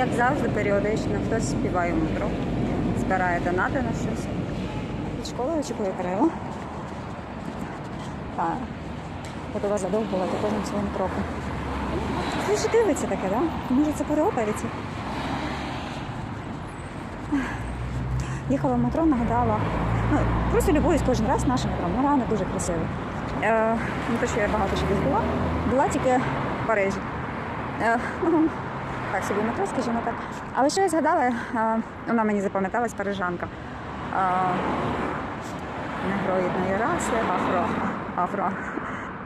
Як завжди, періодично хтось співає метро, збирає донати на щось. Від школи очікує Кирило. Так. Готова задовбувати кожним своїм кроком. Він ж дивиться таке, так? Да? Може це переопериться? Їхала в метро, нагадала. Ну, просто любуюсь кожен раз нашим метро. Ну, реально дуже красиво. Е, ну, то, що я багато ще десь була. Була тільки в Парижі. Е, ну, так собі метро, скажімо так. Але що я згадала, е, вона мені запам'яталась парижанка. Е, негроїдної раси, афро, афро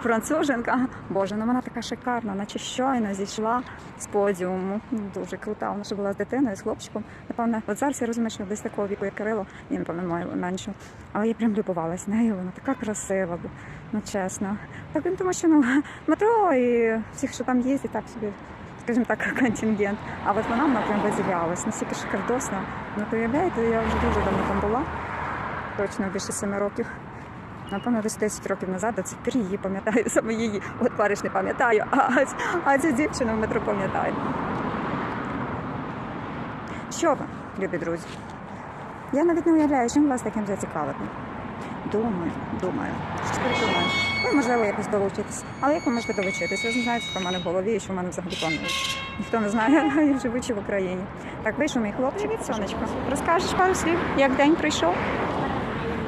француженка. Боже, ну вона така шикарна, наче щойно зійшла з подіуму. Дуже крута. Вона ще була з дитиною, з хлопчиком. Напевно, от зараз я розумію, що десь такого віку, як Кирило, ні, напевно, маю меншу. Але я прям любувалась нею, вона така красива, ну чесно. Так він тому, що ну, метро і всіх, що там і так собі. Скажімо так, контингент. А от вона вона прям виділялась, настільки шикардосна. Ну, уявляєте, я вже дуже давно там була, точно більше семи років. Напевно, десь 10 років назад до цих пір її пам'ятаю, саме її. От Париж не пам'ятаю, а, а цю дівчину в метро пам'ятаю. Що ви, любі друзі? Я навіть не уявляю, чим вас таким зацікавити. Думаю, думаю. Думаю? Ви, можливо, якось долучитесь. Але як ви можете долучитись? Ви ж не знаєте, що в мене в голові і що в мене взагалі планує. Ніхто не знає, я живучи в Україні. Так, вийшов мій хлопчик. Привіт, сонечко. Розкажеш пару слів, як день пройшов?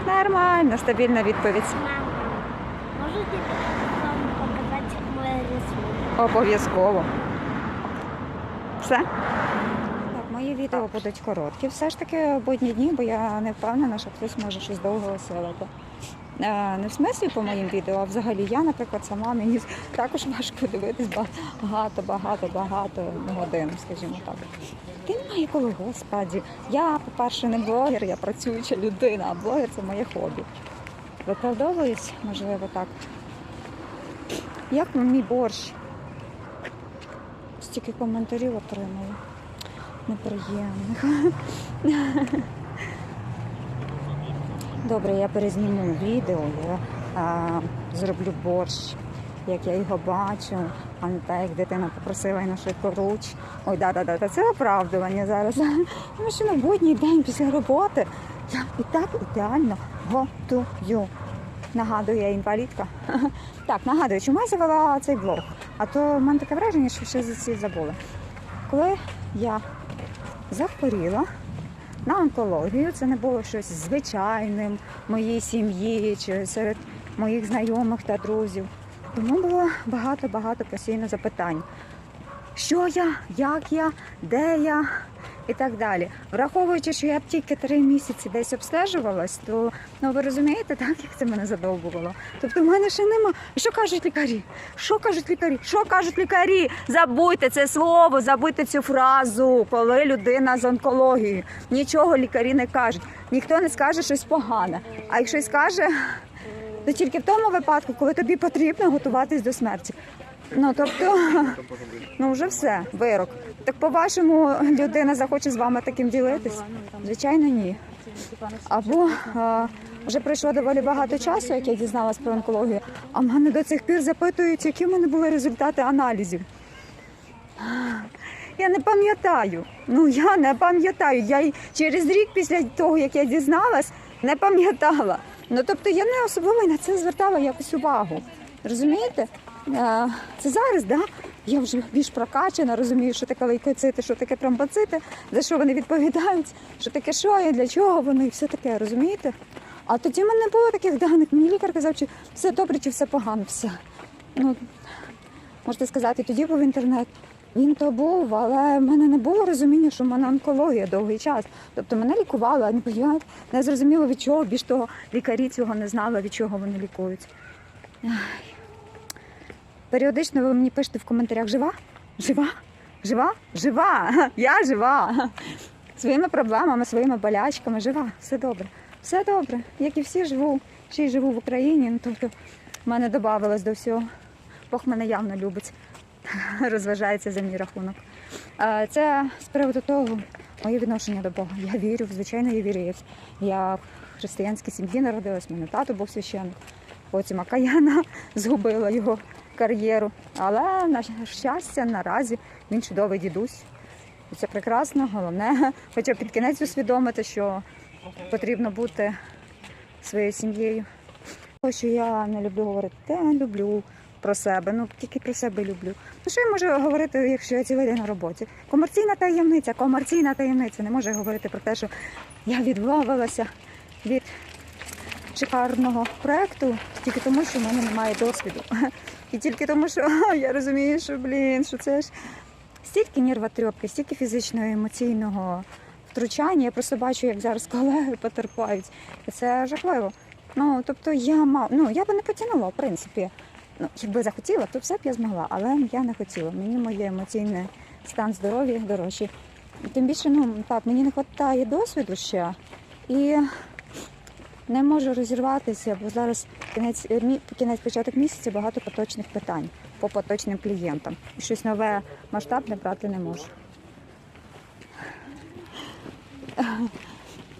Нормально, стабільна відповідь. Мама, можете вам показати моє рисунок? Обов'язково. Все? Відео будуть короткі. Все ж таки будні дні, бо я не впевнена, що хтось може щось довго осилити. Е, Не в смислі по моїм відео, а взагалі я, наприклад, сама мені також важко дивитись багато, багато, багато годин, скажімо так. Ти немає коли, господі. Я, по-перше, не блогер, я працююча людина, а блогер це моє хобі. Виправдовуюсь, можливо, так. Як мій борщ? Стільки коментарів отримала. Неприємних. Добре, я перезніму відео, я а, зроблю борщ, як я його бачу, а не так, як дитина попросила і на швидкоруч. Ой, да-да-да, це оправдування зараз. Тому що на будній день після роботи я і так ідеально готую. Нагадую, я інвалідка. Так, нагадую, чому я завела цей блог? А то в мене таке враження, що ще за всі забули. Коли я захворіла на онкологію, це не було щось звичайним моїй сім'ї чи серед моїх знайомих та друзів. Тому було багато-багато постійно запитань. Що я, як я, де я і так далі. Враховуючи, що я б тільки три місяці десь обстежувалась, то ну ви розумієте, так як це мене задовбувало. Тобто в мене ще нема. Що кажуть лікарі? Що кажуть лікарі? Що кажуть лікарі? Забудьте це слово, забудьте цю фразу, коли людина з онкологією. Нічого лікарі не кажуть. Ніхто не скаже щось погане. А якщо й скаже, то тільки в тому випадку, коли тобі потрібно готуватись до смерті. Ну тобто, ну вже все, вирок. Так по-вашому, людина захоче з вами таким ділитись? Звичайно, ні. Або а, вже пройшло доволі багато часу, як я дізналась про онкологію, а мене до цих пір запитують, які в мене були результати аналізів. Я не пам'ятаю. Ну я не пам'ятаю. Я й через рік після того, як я дізналась, не пам'ятала. Ну тобто я не особливо на це звертала якусь увагу. Розумієте? Е, Це зараз, да? Я вже більш прокачана, розумію, що таке лейкоцити, що таке тромбоцити, за що вони відповідають, що таке що і для чого вони, і все таке, розумієте? А тоді в мене не було таких даних. Мені лікар казав, чи все добре, чи все погано, все. Ну, можете сказати, тоді був інтернет. Він то був, але в мене не було розуміння, що в мене онкологія довгий час. Тобто мене лікували, а не понімаєте, не зрозуміло від чого. Більш того, лікарі цього не знали, від чого вони лікують. Періодично ви мені пишете в коментарях жива? Жива? Жива? Жива! Я жива! Своїми проблемами, своїми болячками, жива, все добре. Все добре, як і всі живу. Ще й живу в Україні. Ну, тобто, в мене додавалось до всього. Бог мене явно любить, розважається за мій рахунок. Це з приводу того, моє відношення до Бога. Я вірю, звичайно, я віруєць. Я в християнській сім'ї народилась, мене тато був священник. Потім Акаяна згубила його кар'єру. Але на щастя, наразі він чудовий дідусь. Це прекрасно, головне, хоча під кінець усвідомити, що потрібно бути своєю сім'єю. Що я не люблю говорити, те люблю про себе, ну тільки про себе люблю. Ну що я можу говорити, якщо я цілий день на роботі? Комерційна таємниця, комерційна таємниця. Не можу говорити про те, що я відмовилася від шикарного проекту тільки тому, що в мене немає досвіду. І тільки тому, що я розумію, що блін, що це ж стільки нервотрепки, стільки фізичного емоційного втручання. Я просто бачу, як зараз колеги потерпають. Це жахливо. Ну, тобто я мав, ну я би не потягнула, в принципі. Ну, якби захотіла, то все б я змогла, але я не хотіла. Мені моє емоційний стан здоров'я дорожчий. Тим більше, ну так, мені не вистачає досвіду ще. І не можу розірватися, бо зараз кінець, е, кінець початок місяця багато поточних питань по поточним клієнтам. І щось нове масштабне брати не можу.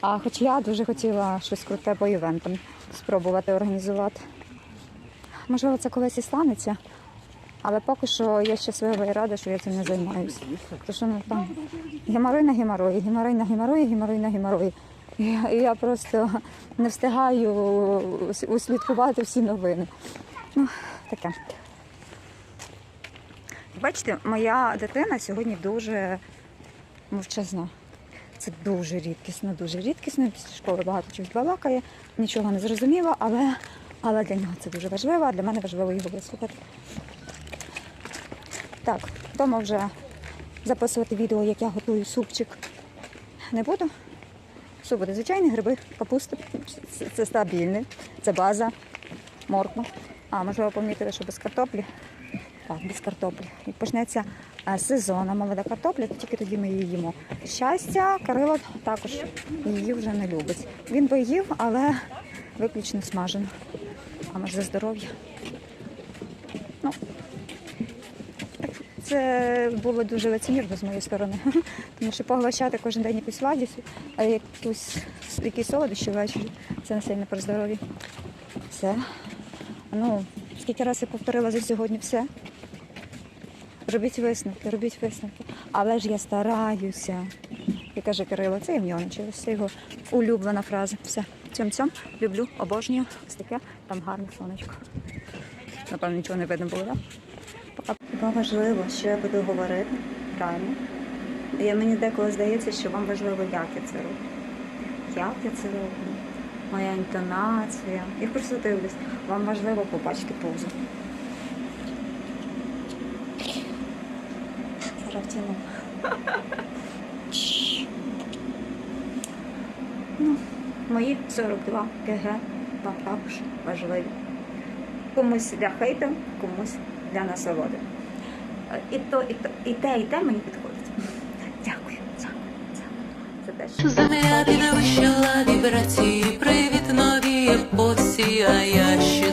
А хоч я дуже хотіла щось круте по івентам спробувати організувати. Можливо, це колись і станеться, але поки що я щаслива і рада, що я цим не займаюся. Тому що ну, там геморой на геморої, геморой на геморої, геморой геморої. Я- я просто не встигаю ус- услідкувати всі новини. Ну, таке. Бачите, моя дитина сьогодні дуже мовчазна. Це дуже рідкісно, дуже рідкісно. Після школи багато чогось балакає, нічого не зрозуміло, але, але для нього це дуже важливо, а для мене важливо його вислухати. Так, вдома вже записувати відео, як я готую супчик. Не буду. Що буде? Звичайні гриби, капуста. Це, стабільне, це база, морква. А, можливо, помітили, що без картоплі. Так, без картоплі. І почнеться е, сезон, молода картопля, то тільки тоді ми її їмо. Щастя, Кирило також її вже не любить. Він би їв, але виключно смажено. А може за здоров'я. Ну, це було дуже лицемірно з моєї сторони. Тому що поглощати кожен день якусь сладість, а якусь, якісь солодощі ввечері, це не сильно про здоров'я. Все. Ну, скільки разів я повторила за сьогодні все. Робіть висновки, робіть висновки. Але ж я стараюся. І каже Кирило, це і в. Це його улюблена фраза. Все. Цьом цьом люблю, обожнюю. Ось таке, там гарне сонечко. Напевно, нічого не видно було, так? Пока. Хіба важливо, що я буду говорити правильно. І мені деколи здається, що вам важливо, як я це роблю. Як я це роблю, моя інтонація. Я просто дивлюсь, вам важливо побачити позу. Зараз втягну. Ну, мої 42 КГ вам також важливі. Комусь для хейту, комусь для насолоди. І то, і то, і те, і те мені підходить. Дякую. За те, що Земля підвищила вібрації, привіт нові епосі, а я ще